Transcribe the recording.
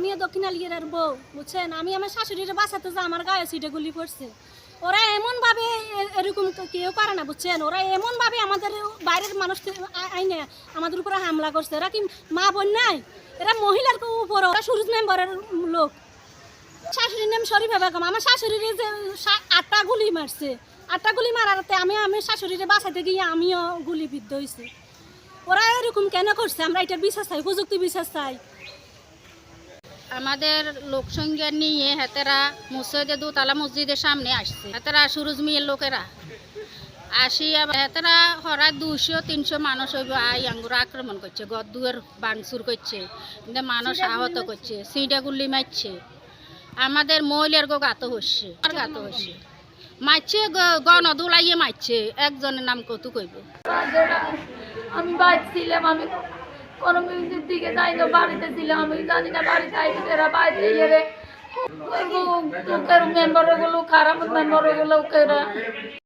আমিও দক্ষিণ আলিয়ার বউ, বুঝছেন? আমি আমার শাশুড়ির বাসাতে যা আমার গায়ে সিটে গুলি পড়ছে ওরা এমনভাবে এরকম কেউ পারে না, বুঝছেন? ওরা এমনভাবে আমাদের বাইরের মানুষ আইনে আমাদের উপরে হামলা করছে। এরা কি মা বোন নাই? এরা মহিলার উপর ওরা সুরজ মেম্বারের লোক। শাশুড়ির নাম শরীফা বেগম। আমার শাশুড়ির যে আটটা গুলি মারছে। আটটা গুলি মারাতে আমি আমি শাশুড়িরে বাঁচাতে গিয়ে আমিও গুলি বিদ্ধ হয়েছি ওরা এরকম কেন করছে? আমরা এটা বিশ্বাস চাই প্রযুক্তি বিশ্বাস চাই। আমাদের লোকসংখ্যা নিয়ে হেতেরা মুসজিদে দুতলা মসজিদের সামনে আসছে। হেতেরা সুরজ মিয়ের লোকেরা। আসি আবার হেতেরা হরা দুশো তিনশো মানুষ হইব আই আঙ্গুর আক্রমণ করছে গদ্দুয়ের বাংসুর করছে কিন্তু মানুষ আহত করছে সিঁড়া গুল্লি মারছে। আমাদের মহিলার গো গাত হচ্ছে আর গাত হচ্ছে। মারছে গণ দুলাইয়ে মারছে একজনের নাম কত কইব আমি বাইরে ছিলাম আমি। মিউজিক দিকে যাই না বাড়িতে ছিলাম আমি জানি না বাড়িতে আইতে এরা বাড়িতে গেলে মেম্বার গেলো খারাপ মেম্বারগুলো কেরা